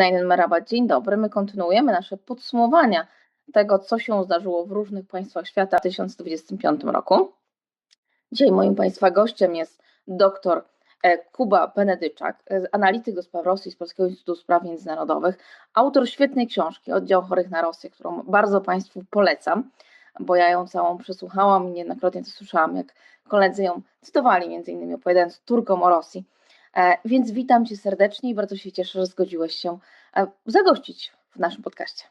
Merabat, dzień dobry. My kontynuujemy nasze podsumowania tego, co się zdarzyło w różnych państwach świata w 2025 roku. Dzisiaj moim Państwa gościem jest dr e, Kuba Benedyczak, e, analityk do spraw Rosji z Polskiego Instytutu Spraw Międzynarodowych, autor świetnej książki Oddział Chorych na Rosję, którą bardzo Państwu polecam, bo ja ją całą przesłuchałam i niejednokrotnie to słyszałam, jak koledzy ją cytowali, między innymi opowiadając Turkom o Rosji. E, więc witam Cię serdecznie i bardzo się cieszę, że zgodziłeś się e, zagościć w naszym podcaście.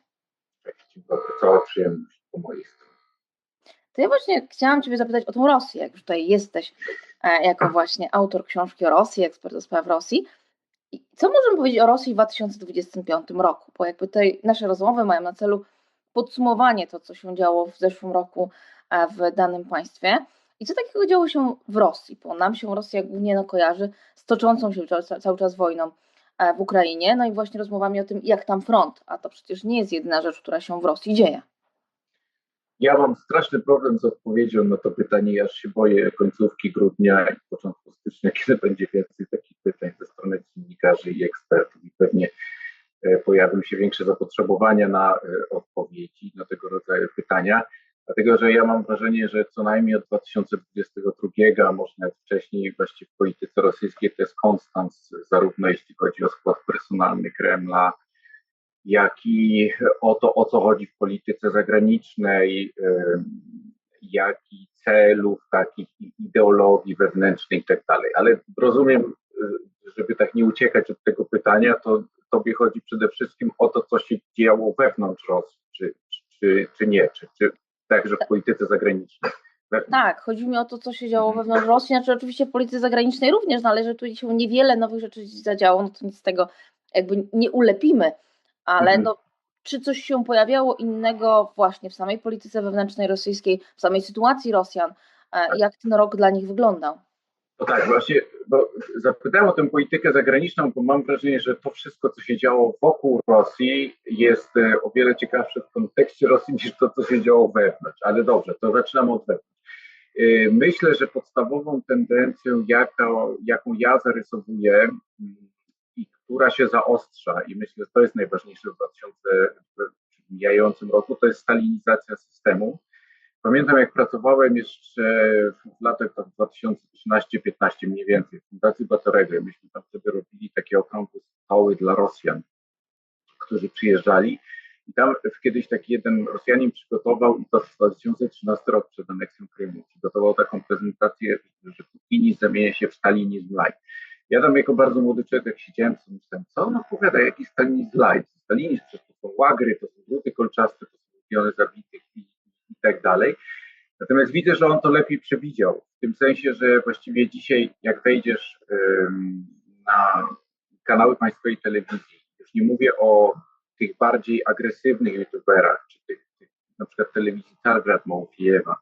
Cześć, cała przyjemność po mojej stronie. To ja właśnie chciałam Ciebie zapytać o tą Rosję, jak już tutaj jesteś e, jako właśnie autor książki o Rosji, ekspert do spraw Rosji. I co możemy powiedzieć o Rosji w 2025 roku? Bo jakby tutaj nasze rozmowy mają na celu podsumowanie to, co się działo w zeszłym roku w danym państwie. I co takiego działo się w Rosji? Bo nam się Rosja głównie no, kojarzy z toczącą się cały czas wojną e, w Ukrainie, no i właśnie rozmowami o tym, jak tam front, a to przecież nie jest jedyna rzecz, która się w Rosji dzieje. Ja mam straszny problem z odpowiedzią na to pytanie, aż się boję końcówki grudnia i początku stycznia, kiedy będzie więcej takich pytań ze strony dziennikarzy i ekspertów i pewnie e, pojawią się większe zapotrzebowania na e, odpowiedzi na tego rodzaju pytania. Dlatego, że ja mam wrażenie, że co najmniej od 2022, a może nawet wcześniej, właściwie w polityce rosyjskiej to jest konstans, zarówno jeśli chodzi o skład personalny Kremla, jak i o to, o co chodzi w polityce zagranicznej, jak i celów, takich ideologii wewnętrznej i tak. Ale rozumiem, żeby tak nie uciekać od tego pytania, to tobie chodzi przede wszystkim o to, co się działo wewnątrz Rosji, czy, czy, czy nie, czy, czy także w polityce zagranicznej. Tak, chodzi mi o to, co się działo wewnątrz Rosji, znaczy oczywiście w polityce zagranicznej również, no ale że tu się niewiele nowych rzeczy zadziało, no to nic z tego jakby nie ulepimy, ale mhm. no, czy coś się pojawiało innego właśnie w samej polityce wewnętrznej rosyjskiej, w samej sytuacji Rosjan, e, tak. jak ten rok dla nich wyglądał? No tak, właśnie, bo zapytałem o tę politykę zagraniczną, bo mam wrażenie, że to wszystko, co się działo wokół Rosji, jest e, o wiele ciekawsze w kontekście Rosji niż to, co się działo wewnątrz. Ale dobrze, to zaczynamy od wewnątrz. E, myślę, że podstawową tendencją, jaką, jaką ja zarysowuję mm, i która się zaostrza, i myślę, że to jest najważniejsze w 2000 roku, to jest stalinizacja systemu Pamiętam, jak pracowałem jeszcze w latach 2013-15 mniej więcej w Fundacji Batorego. Myśmy tam wtedy robili takie okrągłe stoły dla Rosjan, którzy przyjeżdżali. I tam kiedyś taki jeden Rosjanin przygotował, i to w 2013 rok przed aneksją Krymu, przygotował taką prezentację, że putinizm zamienia się w stalinizm light. Ja tam jako bardzo młody człowiek, jak siedziałem, to myślałem, co on opowiada, jaki stalinizm light? Stalinizm to są łagry, to są druty kolczaste, to są miliony zabitych i i tak dalej. Natomiast widzę, że on to lepiej przewidział, w tym sensie, że właściwie dzisiaj, jak wejdziesz na kanały państwowej telewizji, już nie mówię o tych bardziej agresywnych youtuberach, czy tych, tych na przykład telewizji Targrad Mołfiewa,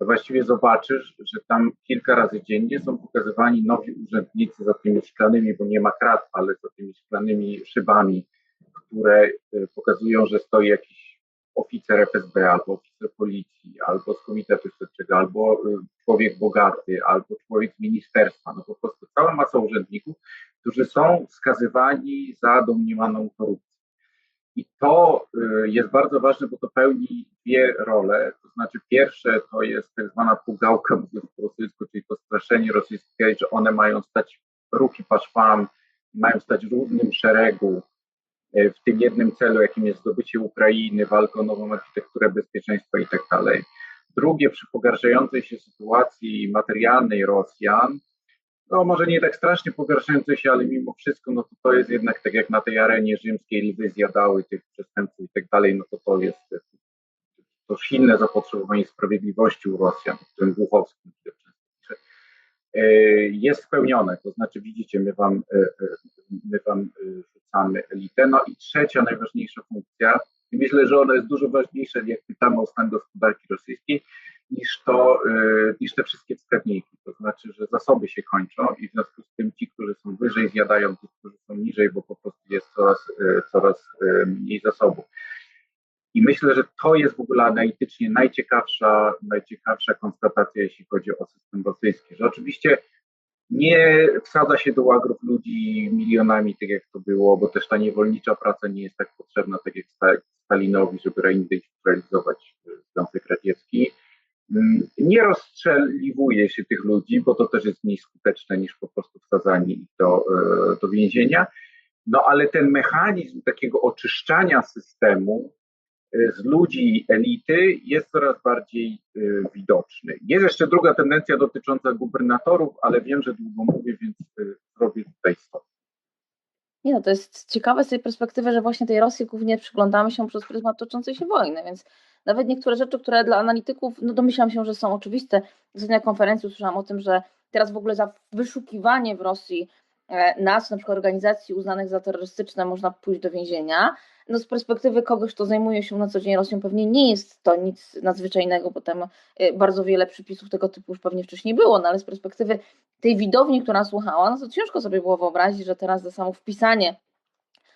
to właściwie zobaczysz, że tam kilka razy dziennie są pokazywani nowi urzędnicy za tymi szklanymi, bo nie ma krat, ale za tymi szklanymi szybami, które e, pokazują, że stoi jakiś oficer FSB, albo oficer policji, albo z komitetu śledczego, albo y, człowiek bogaty, albo człowiek z ministerstwa, no po prostu cała masa urzędników, którzy są skazywani za domniemaną korupcję. I to y, jest bardzo ważne, bo to pełni dwie role. To znaczy, pierwsze to jest tak zwana pugałka, mówiąc po rosyjsku, czyli to straszenie rosyjskie, że one mają stać ruchy paszwam, mają stać w równym szeregu w tym jednym celu, jakim jest zdobycie Ukrainy, walka o nową architekturę bezpieczeństwa i tak dalej. Drugie, przy pogarszającej się sytuacji materialnej Rosjan, no może nie tak strasznie pogarszającej się, ale mimo wszystko, no to to jest jednak tak jak na tej arenie rzymskiej lwy zjadały tych przestępców i tak dalej, no to to jest to silne zapotrzebowanie sprawiedliwości u Rosjan, w którym Głuchowskim e, jest spełnione, to znaczy widzicie, my wam, e, my wam rzucamy elitę. No i trzecia najważniejsza funkcja, i myślę, że ona jest dużo ważniejsza, jak pytamy o stan gospodarki rosyjskiej, niż, to, niż te wszystkie wskaźniki. To znaczy, że zasoby się kończą i w związku z tym ci, którzy są wyżej, zjadają tych, którzy są niżej, bo po prostu jest coraz, coraz mniej zasobów. I myślę, że to jest w ogóle analitycznie najciekawsza, najciekawsza konstatacja, jeśli chodzi o system rosyjski, że oczywiście nie wsadza się do łagrów ludzi milionami, tak jak to było, bo też ta niewolnicza praca nie jest tak potrzebna, tak jak Stalinowi, żeby reindustrializować Związek Radziecki. Mm, nie rozstrzeliwuje się tych ludzi, bo to też jest mniej skuteczne niż po prostu wsadzanie ich do, e, do więzienia. No ale ten mechanizm takiego oczyszczania systemu z ludzi elity jest coraz bardziej e, widoczny. Jest jeszcze druga tendencja dotycząca gubernatorów, ale wiem, że długo mówię, więc robię tutaj stop. Nie no, to jest ciekawe z tej perspektywy, że właśnie tej Rosji głównie przyglądamy się przez pryzmat toczącej się wojny, więc nawet niektóre rzeczy, które dla analityków, no domyślam się, że są oczywiste. Na konferencji usłyszałam o tym, że teraz w ogóle za wyszukiwanie w Rosji e, nas, na przykład organizacji uznanych za terrorystyczne, można pójść do więzienia. No z perspektywy kogoś, kto zajmuje się na co dzień Rosją, pewnie nie jest to nic nadzwyczajnego, bo tam e, bardzo wiele przypisów tego typu już pewnie wcześniej było, no ale z perspektywy tej widowni, która słuchała, no to ciężko sobie było wyobrazić, że teraz za samo wpisanie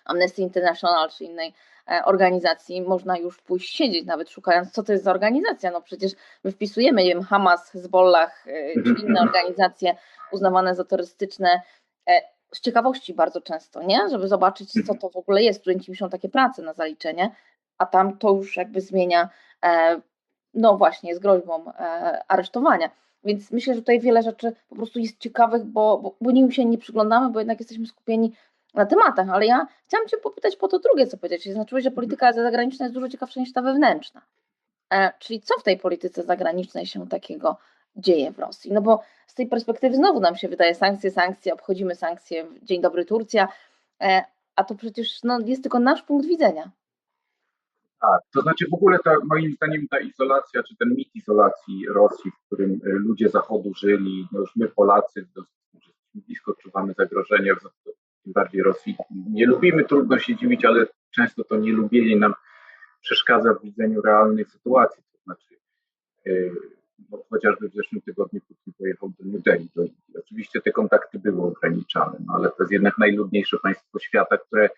Amnesty International czy innej E, organizacji można już pójść siedzieć, nawet szukając, co to jest za organizacja. No przecież my wpisujemy, nie wiem, Hamas, Hezbollah e, czy inne organizacje uznawane za terrorystyczne e, z ciekawości bardzo często, nie? Żeby zobaczyć, co to w ogóle jest. Studenci piszą takie prace na zaliczenie, a tam to już jakby zmienia, no właśnie, z groźbą aresztowania. Więc myślę, że tutaj wiele rzeczy po prostu jest ciekawych, bo, bo, bo nim się nie przyglądamy, bo jednak jesteśmy skupieni na tematach, ale ja chciałam Cię popytać po to drugie, co powiedzieć. Znaczyłeś, że polityka zagraniczna jest dużo ciekawsza niż ta wewnętrzna. E, czyli co w tej polityce zagranicznej się takiego dzieje w Rosji? No bo z tej perspektywy znowu nam się wydaje sankcje, sankcje, obchodzimy sankcje, dzień dobry Turcja, e, a to przecież no, jest tylko nasz punkt widzenia. Tak, to znaczy w ogóle ta, moim zdaniem ta izolacja, czy ten mit izolacji Rosji, w którym e, ludzie Zachodu żyli, no już my Polacy, blisko odczuwamy zagrożenie, tym bardziej Rosji. Nie lubimy, trudno się dziwić, ale często to nielubienie nam przeszkadza w widzeniu realnej sytuacji. To znaczy, yy, chociażby w zeszłym tygodniu Putin pojechał do New Delhi, do. Oczywiście te kontakty były ograniczane, no, ale to jest jednak najludniejsze państwo świata, które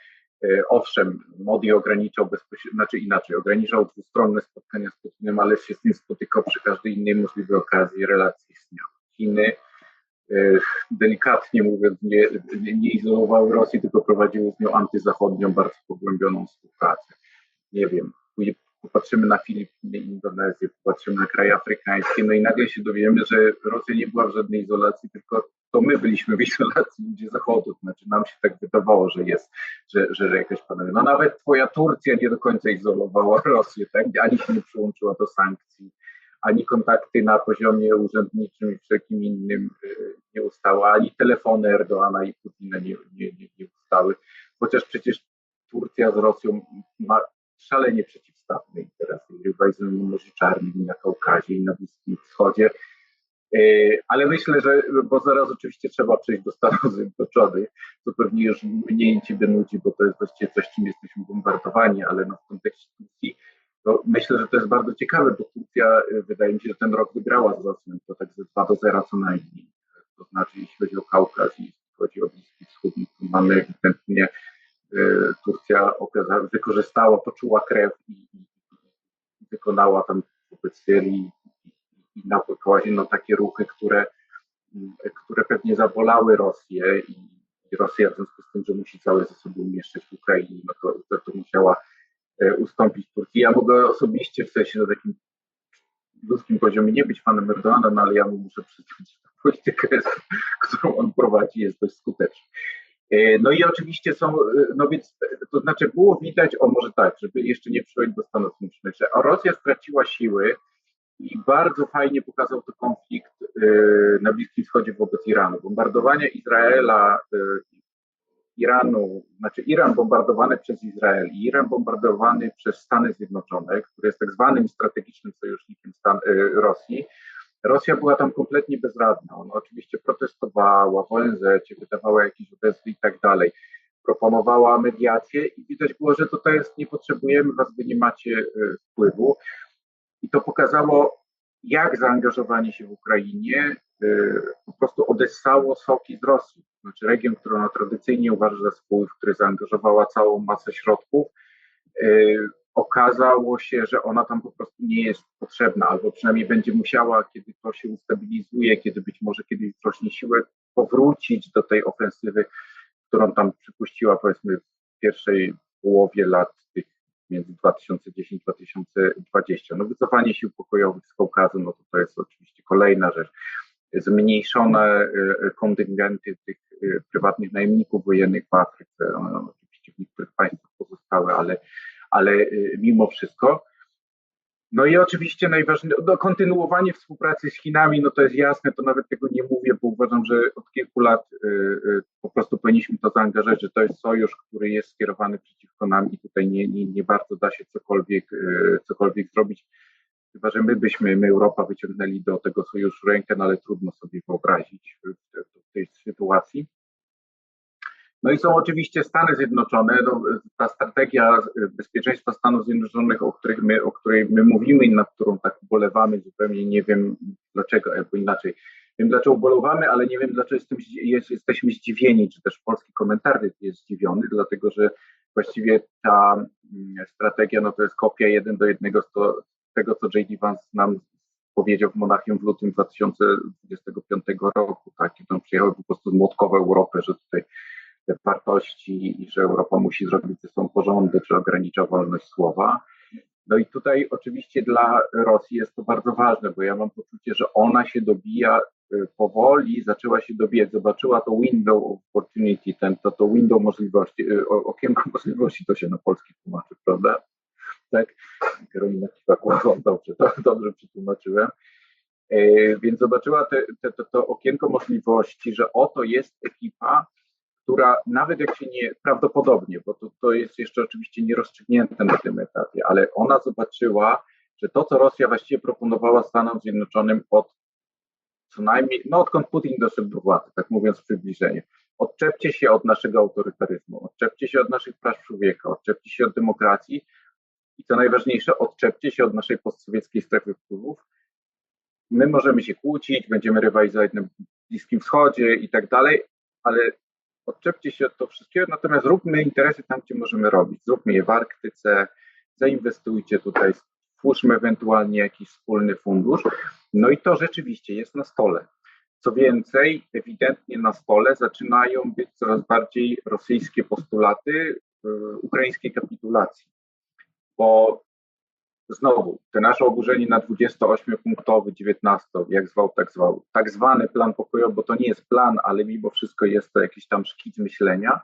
yy, owszem, Modi ograniczał bezpośrednio, znaczy inaczej, ograniczał dwustronne spotkania z Putinem, ale się z nim spotykał przy każdej innej możliwej okazji relacji istniał. Chiny E, delikatnie mówiąc, nie, nie izolowały Rosji, tylko prowadziły z nią antyzachodnią, bardzo pogłębioną współpracę. Nie wiem, popatrzymy na Filipiny, Indonezję, popatrzymy na kraje afrykańskie, no i nagle się dowiemy, że Rosja nie była w żadnej izolacji, tylko to my byliśmy w izolacji ludzie Zachodu, znaczy nam się tak wydawało, że jest, że, że, że jakaś panuje. No nawet twoja Turcja nie do końca izolowała Rosję, tak? ani się nie przyłączyła do sankcji, ani kontakty na poziomie urzędniczym i wszelkim innym y, nie ustały, ani telefony Erdoana i Putina nie, nie, nie, nie ustały, chociaż przecież Turcja z Rosją ma szalenie przeciwstawne interesy, rywalizują na Morzu Czarnym, na Kaukazie i na Bliskim Wschodzie, y, ale myślę, że, bo zaraz oczywiście trzeba przejść do Stanów Zjednoczonych, to pewnie już mniej Ciebie nudzi, bo to jest właściwie coś, czym jesteśmy bombardowani, ale no w kontekście Turcji no, myślę, że to jest bardzo ciekawe, bo Turcja y, wydaje mi się, że ten rok wygrała z Rosją, to tak ze 2 do 0 co najmniej. To znaczy, jeśli chodzi o Kaukaz i jeśli chodzi o Bliski Wschód, no to mamy ewidentnie y, Turcja wykorzystała, poczuła krew i, i, i wykonała tam wobec Syrii i, i na pokładzie no, takie ruchy, które, y, które pewnie zabolały Rosję i, Rosja w związku z tym, że musi całe zasoby umieszczać w Ukrainie, no to, to, to musiała E, ustąpić Turcji. Ja mogę osobiście w sensie na takim ludzkim poziomie nie być fanem Erdoana, no ale ja mu muszę przyznać, że politykę, którą on prowadzi, jest dość skuteczna. E, no i oczywiście są, e, no więc to znaczy było widać, o może tak, żeby jeszcze nie przyjąć do Stanów Zjednoczonych, że Rosja straciła siły i bardzo fajnie pokazał to konflikt na Bliskim Wschodzie wobec Iranu. Bombardowanie Izraela Iranu, znaczy Iran bombardowany przez Izrael i Iran bombardowany przez Stany Zjednoczone, który jest tak zwanym strategicznym sojusznikiem Stan Rosji, Rosja była tam kompletnie bezradna. Ona oczywiście protestowała w ONZ, wydawała jakieś odezwy i tak dalej. Proponowała mediację i widać było, że to jest, nie potrzebujemy was, wy nie macie y, wpływu. I to pokazało, jak zaangażowanie się w Ukrainie y, po prostu odessało soki z Rosji znaczy region, który ona tradycyjnie uważa za swój, w który zaangażowała całą masę środków, yy, okazało się, że ona tam po prostu nie jest potrzebna, albo przynajmniej będzie musiała, kiedy to się ustabilizuje, kiedy być może kiedyś wzrośnie siłę, powrócić do tej ofensywy, którą tam przypuściła powiedzmy w pierwszej połowie lat tych między 2010-2020. No wycofanie sił pokojowych z Kaukazu, no to to jest oczywiście kolejna rzecz. Zmniejszone e, kontyngenty tych e, prywatnych najemników wojennych w Afryce, no, oczywiście w niektórych państwach pozostały, ale ale y, mimo wszystko. No i oczywiście najważniejsze, no kontynuowanie współpracy z Chinami, no to jest jasne, to nawet tego nie mówię, bo uważam, że od kilku lat y, y, po prostu powinniśmy to zaangażować, że to jest sojusz, który jest skierowany przeciwko nam i tutaj nie, nie, nie bardzo da się cokolwiek, cokolwiek zrobić. Chyba, że my byśmy, my Europa wyciągnęli do tego sojuszu rękę, no ale trudno sobie wyobrazić w, w tej sytuacji. No i są oczywiście Stany Zjednoczone. No, ta strategia bezpieczeństwa Stanów Zjednoczonych, o, których my, o której my mówimy i nad którą tak ubolewamy, zupełnie nie wiem dlaczego, albo inaczej. Wiem dlaczego ubolewamy, ale nie wiem dlaczego jest, jesteśmy zdziwieni, czy też polski komentarzy jest zdziwiony, dlatego że właściwie ta mm, strategia no to jest kopia jeden do jednego z, to, z tego, co J.D. Vance nam powiedział w Monachium w lutym 2025 roku, tak, kiedy on przyjechał po prostu zmłotkował Europę, że tutaj wartości i że Europa musi zrobić ze sobą porządek, że ogranicza wolność słowa. No i tutaj oczywiście dla Rosji jest to bardzo ważne, bo ja mam poczucie, że ona się dobija y, powoli, zaczęła się dobijać, zobaczyła to window opportunity, ten, to, to window możliwości, y, okienko możliwości, to się na polski tłumaczy, prawda? Tak? Karolina kiwa głową, dobrze, to, dobrze przetłumaczyłem. E, więc zobaczyła te, te, to, to okienko możliwości, że oto jest ekipa, która nawet jak się nie, prawdopodobnie, bo to, to jest jeszcze oczywiście nierozstrzygnięte na tym etapie, ale ona zobaczyła, że to, co Rosja właściwie proponowała Stanom Zjednoczonym od co najmniej, no odkąd Putin doszedł do władzy, tak mówiąc przybliżenie, odczepcie się od naszego autorytaryzmu, odczepcie się od naszych praw człowieka, odczepcie się od demokracji i co najważniejsze, odczepcie się od naszej postsowieckiej strefy wpływów. My możemy się kłócić, będziemy rywalizować na Bliskim Wschodzie i tak dalej, ale odczepcie się od tego wszystkiego, natomiast róbmy interesy tam, gdzie możemy robić. Zróbmy je w Arktyce, zainwestujcie tutaj, stwórzmy ewentualnie jakiś wspólny fundusz. No i to rzeczywiście jest na stole. Co więcej, ewidentnie na stole zaczynają być coraz bardziej rosyjskie postulaty e, ukraińskiej kapitulacji. Bo znowu, te nasze oburzenie na 28-punktowy, 19, jak zwał, tak zwał, tak zwany plan pokojowy, bo to nie jest plan, ale mimo wszystko jest to jakiś tam szkic myślenia,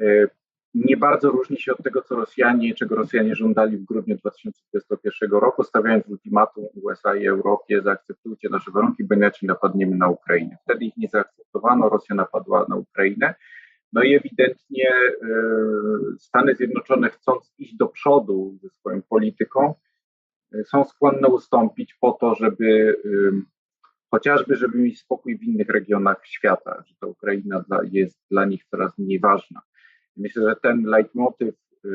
e, nie bardzo różni się od tego, co Rosjanie, czego Rosjanie żądali w grudniu 2021 roku, stawiając ultimatum USA i Europie, zaakceptujcie nasze warunki, bo inaczej napadniemy na Ukrainę. Wtedy ich nie zaakceptowano, Rosja napadła na Ukrainę, no i ewidentnie e, Stany Zjednoczone, chcąc iść do przodu ze swoją polityką, e, są skłonne ustąpić po to, żeby chociażby, żeby mieć spokój w innych regionach świata, że ta Ukraina jest dla nich coraz mniej ważna. Myślę, że ten leitmotyw e,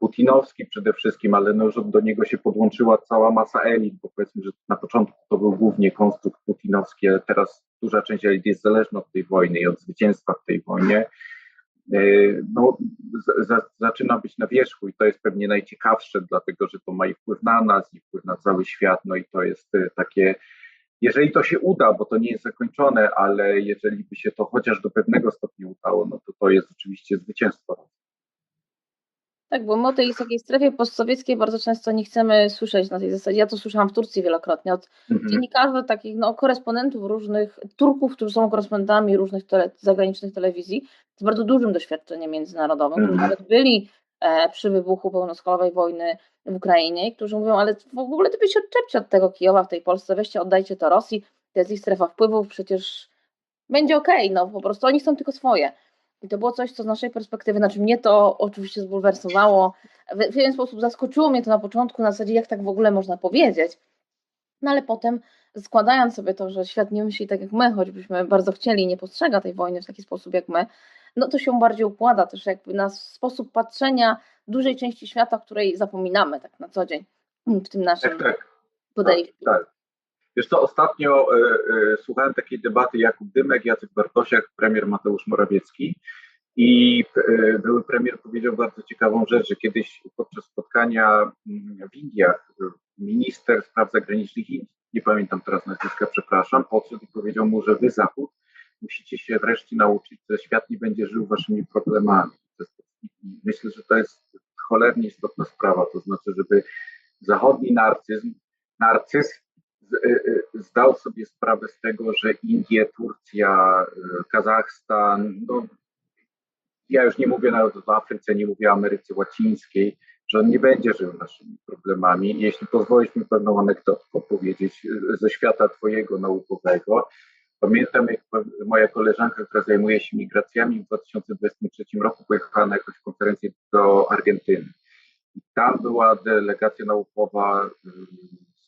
putinowski przede wszystkim, ale no, że do niego się podłączyła cała masa elit, bo powiedzmy, że na początku to był głównie konstrukt putinowski, ale teraz duża część elit jest zależna od tej wojny i od zwycięstwa w tej wojnie. E, no, zaczyna być na wierzchu i to jest pewnie najciekawsze, dlatego że to ma i wpływ na nas, i wpływ na cały świat, no i to jest e, takie, jeżeli to się uda, bo to nie jest zakończone, ale jeżeli by się to chociaż do pewnego stopnia udało, no to to jest oczywiście zwycięstwo. Tak, bo my o tej takiej strefie postsowieckiej bardzo często nie chcemy słyszeć na tej zasadzie. Ja to słyszałam w Turcji wielokrotnie od mhm. dziennikarzy, takich no, korespondentów różnych, Turków, którzy są korespondentami różnych tele, zagranicznych telewizji z bardzo dużym doświadczeniem międzynarodowym, mhm. którzy nawet byli e, przy wybuchu pełnoskalowej wojny w Ukrainie, którzy mówią, ale w ogóle ty się odczepcie od tego Kijowa w tej Polsce, weźcie, oddajcie to Rosji, to jest ich strefa wpływów, przecież będzie okej, okay, no po prostu oni chcą tylko swoje. I to było coś, co z naszej perspektywy, znaczy mnie to oczywiście zbulwersowało. W, pewien sposób zaskoczyło mnie to na początku, na zasadzie, jak tak w ogóle można powiedzieć. No ale potem, składając sobie to, że świat nie myśli tak jak my, choćbyśmy bardzo chcieli, nie postrzega tej wojny w taki sposób jak my, no to się bardziej układa też jakby na sposób patrzenia dużej części świata, której zapominamy tak na co dzień w tym naszym tak, tak. podejściu. Tak, tak. Wiesz co, ostatnio y, y, słuchałem takiej debaty Jakub Dymek, Jacek Bartosiak, premier Mateusz Morawiecki I e, były premier powiedział bardzo ciekawą rzecz, że kiedyś podczas spotkania mm, w Indiach minister spraw zagranicznych Indii, nie pamiętam teraz nazwiska, przepraszam, podszedł i powiedział mu, że wy Zachód musicie się wreszcie nauczyć, że świat nie będzie żył waszymi problemami. Myślę, że to jest cholernie istotna sprawa, to znaczy, żeby zachodni narcyzm, narcyz zdał sobie sprawę z tego, że Indie, Turcja, y, Kazachstan, no, ja już nie mówię nawet o Afryce, nie mówię o Ameryce Łacińskiej, że on nie będzie żył naszymi problemami. Jeśli pozwolisz mi pewną anegdotkę opowiedzieć ze świata twojego naukowego, Pamiętam, jak moja koleżanka, która zajmuje się migracjami w 2023 roku, pojechała na jakąś konferencję do Argentyny. Tam była delegacja naukowa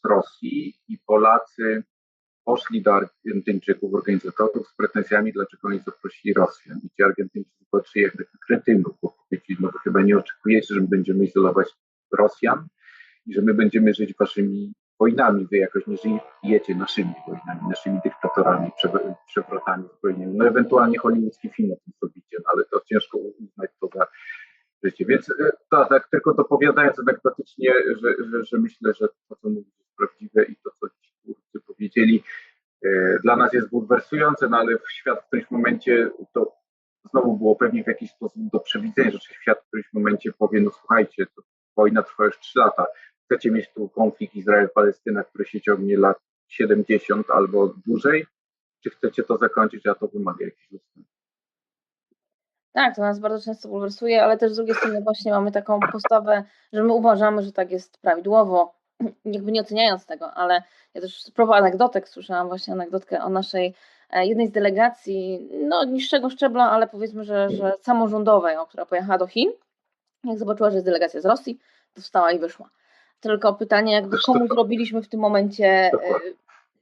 Rosji i Polacy poszli do Argentyńczyków, organizatorów z pretensjami, dlaczego oni zaprosili Rosjan. I ci Argentyńczycy patrzyli jak na kretynów, bo powiedzieli, no chyba nie oczekujecie, że my będziemy izolować Rosjan i że my będziemy żyć waszymi wojnami, wy jakoś nie żyjecie naszymi wojnami, naszymi dyktatorami, przewrotami zbrojnymi. No ewentualnie hollywoodzki film o tym zrobicie, no ale to ciężko uznać to za życie. Więc e, to, tak tylko dopowiadając anegdotycznie, że, że, że myślę, że to, co mówisz prawdziwe i to, co ci twórcy powiedzieli, e, dla nas jest bulwersujące, no ale w świat w którymś momencie to znowu było pewnie w jakiś sposób do przewidzenia, że świat w którymś momencie powie, no słuchajcie, to wojna trwa już 3 lata, chcecie mieć tu konflikt Izrael-Palestyna, który się ciągnie lat 70 albo dłużej, czy chcecie to zakończyć, a to wymaga jakichś ustępstw? Tak, to nas bardzo często bulwersuje, ale też z drugiej strony właśnie mamy taką postawę, że my uważamy, że tak jest prawidłowo, jakby nie oceniając tego, ale ja też propos anegdotek słyszałam właśnie anegdotkę o naszej e, jednej z delegacji, no niższego szczebla, ale powiedzmy, że, że samorządowej, która pojechała do Chin. Jak zobaczyła, że jest delegacja z Rosji, to wstała i wyszła. Tylko pytanie, jakby komu zrobiliśmy w tym momencie e,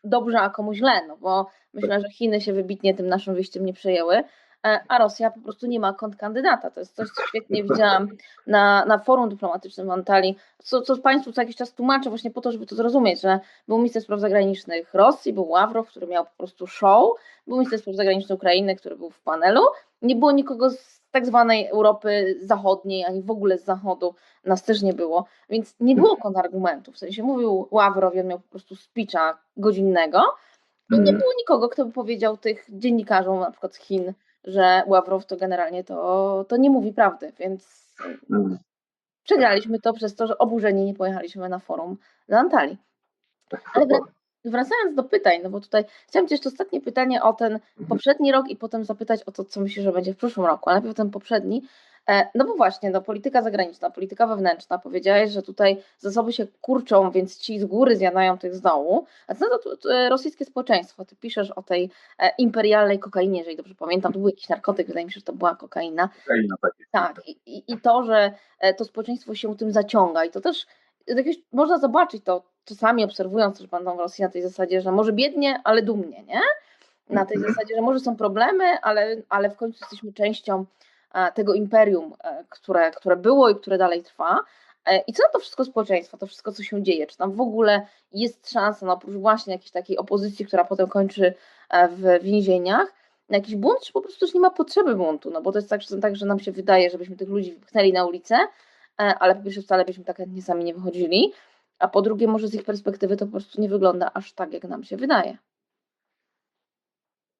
dobrze, a komu źle, no bo myślę, że Chiny się wybitnie tym naszym wyjściem nie przejęły, a Rosja po prostu nie ma kontrkandydata. To jest coś, co świetnie widziałam na, na forum dyplomatycznym w Antalii, co, co Państwu co jakiś czas tłumaczę właśnie po to, żeby to zrozumieć, że był minister spraw zagranicznych Rosji, był Ławrow, który miał po prostu show, był minister spraw zagranicznych Ukrainy, który był w panelu, nie było nikogo z tak zwanej Europy Zachodniej, ani w ogóle z Zachodu nas też nie było, więc nie było kontrargumentów. W sensie mówił Ławrow, on miał po prostu speecha godzinnego i nie mhm. było nikogo, kto by powiedział tych dziennikarzom na przykład z Chin, że Ławrow to generalnie to, to nie mówi prawdy, więc mhm. przegraliśmy to przez to, że oburzeni nie pojechaliśmy na forum do Antalii. Ale wracając do pytań, no bo tutaj chciałam Cię jeszcze ostatnie pytanie o ten mhm. poprzedni rok i potem zapytać o to, co myślisz, że będzie w przyszłym roku, a najpierw ten poprzedni. E, no bo właśnie, no, polityka zagraniczna, polityka wewnętrzna, powiedziałeś, że tutaj zasoby się kurczą, więc ci z góry zjadają tych z dołu. A co to, to e, rosyjskie społeczeństwo? Ty piszesz o tej e, imperialnej kokainie, jeżeli dobrze pamiętam, to był jakiś narkotyk, wydaje mi się, że to była kokaina. Kokaina, tak. Tak, i, i, to, że to społeczeństwo się tym zaciąga i to też jakieś, można zobaczyć to czasami obserwując też będą w Rosji na tej zasadzie, że może biednie, ale dumnie, nie? Na tej mhm. zasadzie, że może są problemy, ale, ale w końcu jesteśmy częścią tego imperium, e, które, które było i które dalej trwa. E, I co na to wszystko społeczeństwo, to wszystko, co się dzieje? Czy tam w ogóle jest szansa, no oprócz właśnie jakiejś takiej opozycji, która potem kończy w więzieniach, na jakiś bunt, czy po prostu też nie ma potrzeby buntu? No bo to jest tak, tak, że nam się wydaje, żebyśmy tych ludzi wypchnęli na ulicę, ale po pierwsze wcale byśmy tak chętnie sami nie wychodzili, a po drugie może z ich perspektywy to po prostu nie wygląda aż tak, jak nam się wydaje.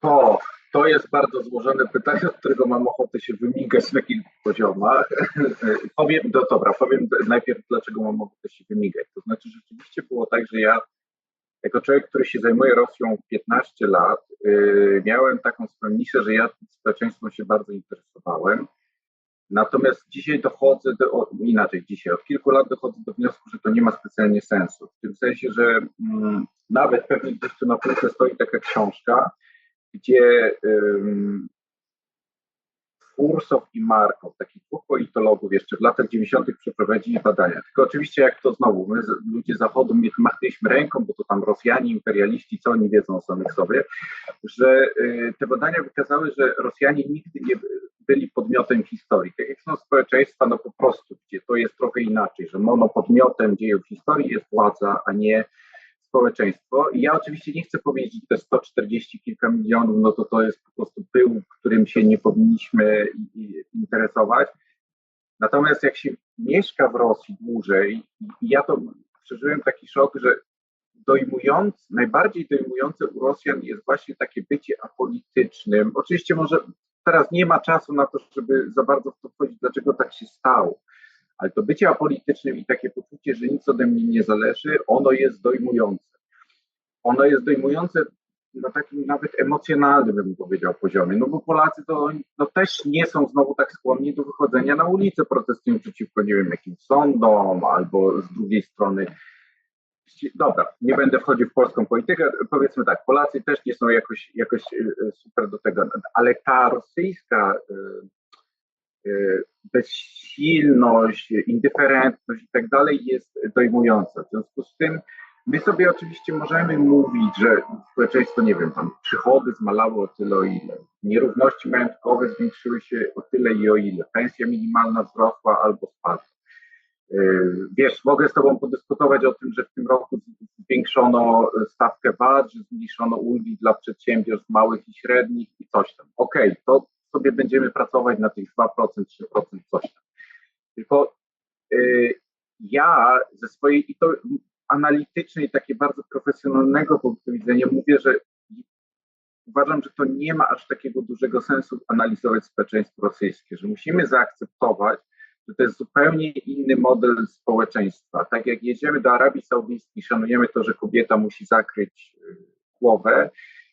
To, to jest bardzo złożone pytanie, od którego mam ochotę się wymigać na kilku poziomach. powiem, no dobra, powiem najpierw, dlaczego mam ochotę się wymigać. To znaczy, rzeczywiście było tak, że ja jako człowiek, który się zajmuje Rosją 15 lat, yy, miałem taką swoją że ja społeczeństwem się bardzo interesowałem. Natomiast dzisiaj dochodzę do, inaczej dzisiaj, od kilku lat dochodzę do wniosku, że to nie ma specjalnie sensu. W tym sensie, że mm, nawet pewnie gdzieś tu na półce stoi taka książka, gdzie Fursow i Markow, takich dwóch politologów jeszcze w latach 90. przeprowadzili badania. Tylko oczywiście jak to znowu, my ludzie Zachodu machnęliśmy ręką, bo to tam Rosjanie, imperialiści, co oni wiedzą o samych sobie, że y, te badania wykazały, że Rosjanie nigdy nie byli podmiotem historii. Tak jak są społeczeństwa, no po prostu, gdzie to jest trochę inaczej, że monopodmiotem dziejów historii jest władza, a nie społeczeństwo. I ja oczywiście nie chcę powiedzieć, że te 140 kilka milionów, no to to jest po prostu pył, którym się nie powinniśmy interesować. Natomiast jak się mieszka w Rosji dłużej, i ja to przeżyłem taki szok, że dojmujący, najbardziej dojmujące u Rosjan jest właśnie takie bycie apolitycznym. Oczywiście może teraz nie ma czasu na to, żeby za bardzo w to wchodzić, dlaczego tak się stało. Ale to bycie apolitycznym i takie poczucie, że nic ode mnie nie zależy, ono jest dojmujące. Ono jest dojmujące na takim nawet emocjonalnym, bym powiedział, poziomie. No bo Polacy to no, też nie są znowu tak skłonni do wychodzenia na ulicę, protestują przeciwko, nie wiem, jakimś sądom, albo z drugiej strony dobra, nie będę wchodził w polską politykę, powiedzmy tak, Polacy też nie są jakoś, jakoś e, super do tego, ale ta rosyjska e, bezsilność, indyferentność i tak dalej jest dojmująca. W związku z tym my sobie oczywiście możemy mówić, że społeczeństwo, nie wiem, tam przychody zmalały o tyle o ile, nierówności majątkowe zwiększyły się o tyle i o ile, pensja minimalna wzrosła albo spadła. Yy, wiesz, mogę z Tobą podyskutować o tym, że w tym roku zwiększono stawkę VAT, że zmniejszono ulgi dla przedsiębiorstw małych i średnich i coś tam. Okej, okay, to sobie będziemy pracować na tych 2%, 3%, coś tam. Tylko yy, ja ze swojej i to analitycznej, takie bardzo profesjonalnego punktu widzenia mówię, że uważam, że to nie ma aż takiego dużego sensu analizować społeczeństwo rosyjskie, że musimy zaakceptować, że to jest zupełnie inny model społeczeństwa. Tak jak jedziemy do Arabii Saudyjskiej, szanujemy to, że kobieta musi zakryć y, głowę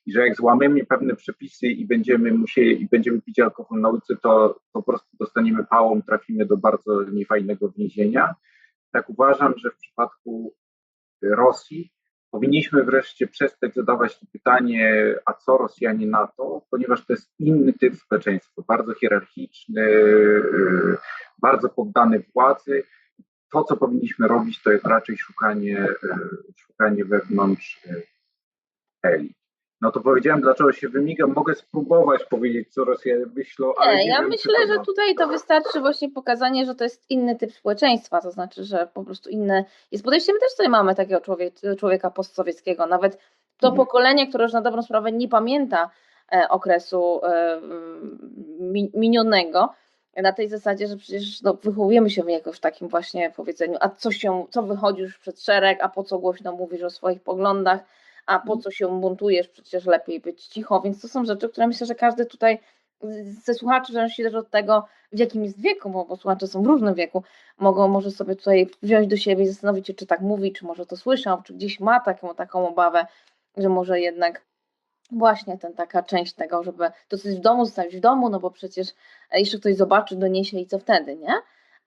i że jak złamiemy pewne przepisy i będziemy musieli i będziemy pić alkohol na ulicy, to po prostu dostaniemy pałą, trafimy do bardzo niefajnego więzienia. Tak uważam, że w przypadku Rosji powinniśmy wreszcie przestać zadawać to pytanie, a co Rosjanie na to, ponieważ to jest inny typ społeczeństwa, bardzo hierarchiczny, y, bardzo poddany władzy. To, co powinniśmy robić, to jest raczej szukanie, y, szukanie wewnątrz y, elit. No to powiedziałem, dlaczego się wymigam. Mogę spróbować powiedzieć, co Rosjanie myślą, ale. Nie, nie ja wiem, myślę, że tutaj to wystarczy właśnie pokazanie, że to jest inny typ społeczeństwa, to znaczy, że po prostu inne jest podejście. My też tutaj mamy takiego człowieka, człowieka postsowieckiego. Nawet to mhm. pokolenie, które już na dobrą sprawę nie pamięta e, okresu e, minionego, na tej zasadzie, że przecież no, wychowujemy się jakoś w takim właśnie powiedzeniu, a co się, co wychodzisz przed szereg, a po co głośno mówisz o swoich poglądach, a po co się buntujesz, przecież lepiej być cicho, więc to są rzeczy, które myślę, że każdy tutaj ze słuchaczy, w zależności też od tego, w jakim jest wieku, bo, bo słuchacze są w różnym wieku, mogą może sobie tutaj wziąć do siebie i zastanowić się, czy tak mówi, czy może to słyszał, czy gdzieś ma taką, taką obawę, że może jednak właśnie ten taka część tego, żeby to coś w domu zostawić w domu, no bo przecież jeszcze ktoś zobaczy, doniesie i co wtedy, nie?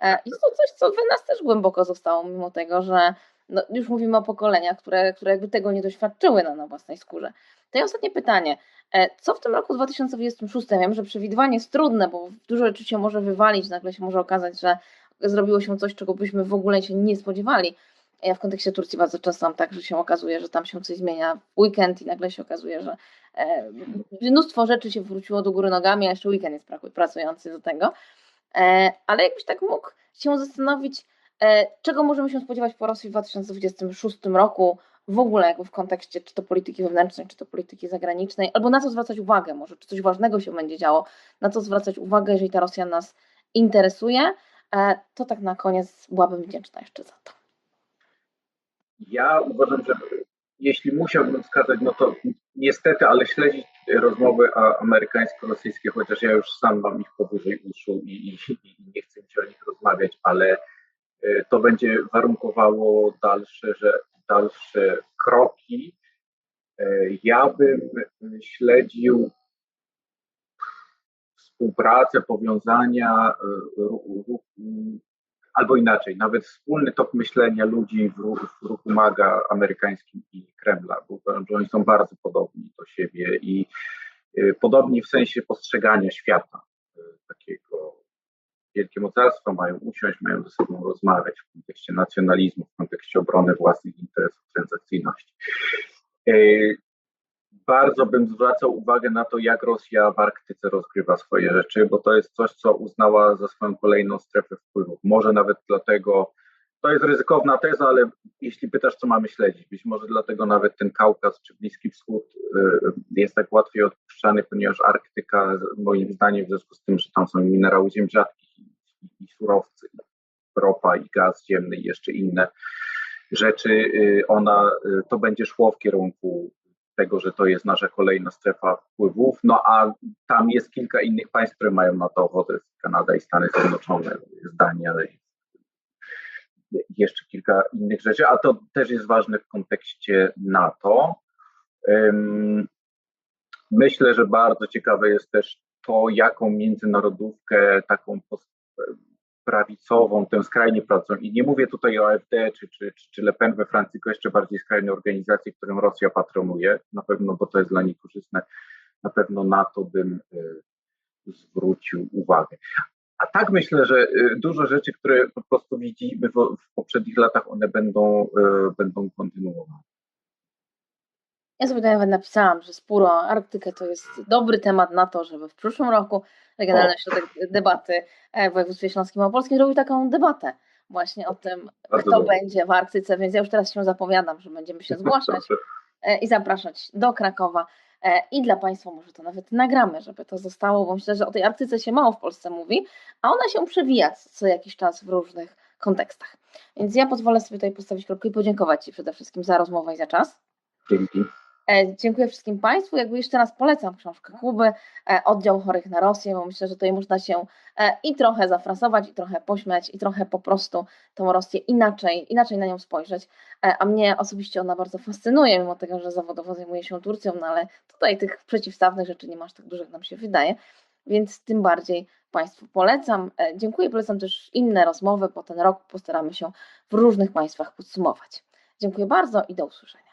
E, I to coś, co w nas też głęboko zostało, mimo tego, że no, już mówimy o pokoleniach, które, które jakby tego nie doświadczyły na, na własnej skórze. To i ostatnie pytanie. E, co w tym roku 2026? Wiem, że przewidywanie jest trudne, bo dużo rzeczy się może wywalić, nagle się może okazać, że zrobiło się coś, czego byśmy w ogóle się nie spodziewali. Ja w kontekście Turcji bardzo często mam tak, że się okazuje, że tam się coś zmienia w weekend i nagle się okazuje, że e, mnóstwo rzeczy się wróciło do góry nogami, a jeszcze weekend jest pracujący do tego. E, ale jakbyś tak mógł się zastanowić, czego możemy się spodziewać po Rosji w 2026 roku, w ogóle jakby w kontekście czy to polityki wewnętrznej, czy to polityki zagranicznej, albo na co zwracać uwagę, może? Czy coś ważnego się będzie działo, na co zwracać uwagę, jeżeli ta Rosja nas interesuje, e, to tak na koniec byłabym wdzięczna jeszcze za to. Ja uważam, że jeśli musiałbym wskazać, no to niestety, ale śledzić rozmowy amerykańsko-rosyjskie, chociaż ja już sam mam ich powyżej uszu i, i, i nie chcę mi się o nich rozmawiać, ale E, to będzie warunkowało dalsze, że, dalsze kroki. E, ja bym śledził współpracę, powiązania, e, albo inaczej, nawet wspólny tok myślenia ludzi w ruchu, w ruchu MAGA amerykańskim i Kremla, bo oni są bardzo podobni do siebie i podobni w sensie postrzegania świata wielkie mocarstwa mają usiąść, mają ze sobą rozmawiać w kontekście nacjonalizmu, w kontekście obrony własnych interesów, transakcyjności. E, bardzo bym zwracał uwagę na to, jak Rosja w Arktyce rozgrywa swoje rzeczy, bo to jest coś, co uznała za swoją kolejną strefę wpływów. Może nawet dlatego to jest ryzykowna teza, ale jeśli pytasz, co mamy śledzić, być może dlatego nawet ten Kaukaz czy Bliski Wschód y, jest tak łatwiej odpuszczany, ponieważ Arktyka, moim zdaniem, w związku z tym, że tam są minerały ziem rzadkich i, surowce, ropa i gaz ziemny i jeszcze inne rzeczy, y, ona y, to będzie szło w kierunku tego, że to jest nasza kolejna strefa wpływów, no a tam jest kilka innych państw, które mają na to ochotę, Kanada i Stany Zjednoczone, Dania, jeszcze kilka innych rzeczy, a to też jest ważne w kontekście NATO. Myślę, że bardzo ciekawe jest też to, jaką międzynarodówkę taką prawicową, tę skrajnie pracą. I nie mówię tutaj o AfD czy, czy, czy, czy Le Pen we Francji, tylko jeszcze bardziej skrajne organizacje, którym Rosja patronuje, na pewno, bo to jest dla nich korzystne, na pewno na to bym y, zwrócił uwagę. A tak myślę, że y, dużo rzeczy, które po prostu widzimy w, w poprzednich latach, one będą, y, będą kontynuowane. Ja sobie nawet napisałam, że spór o Arktykę to jest dobry temat na to, żeby w przyszłym roku Regionalny Ośrodek Debaty w województwie śląskim opolskim zrobił taką debatę właśnie o tym, Bardzo kto dobrze. będzie w Arktyce, więc ja już teraz się zapowiadam, że będziemy się zgłaszać e, i zapraszać do Krakowa. E, I dla Państwa może to nawet nagramy, żeby to zostało, bo myślę, że o tej Arktyce się mało w Polsce mówi, a ona się przewija co jakiś czas w różnych kontekstach. Więc ja pozwolę sobie tutaj postawić kropkę i podziękować Ci przede wszystkim za rozmowę i za czas. Dzięki. E, Dziękuję wszystkim Państwu. Jakby jeszcze raz polecam książkę Kuby, e, oddział chorych na Rosję, bo myślę, że tutaj można się e, i trochę zafrasować, i trochę pośmiać, i trochę po prostu tą Rosję inaczej, inaczej na nią spojrzeć. A mnie osobiście ona bardzo fascynuje, mimo tego, że zawodowo zajmuję się Turcją, no ale tutaj tych przeciwstawnych rzeczy nie masz tak dużo, jak nam się wydaje, więc tym bardziej Państwu polecam. Dziękuję, polecam też inne rozmowy, bo ten rok postaramy się w różnych państwach podsumować. Dziękuję bardzo i do usłyszenia.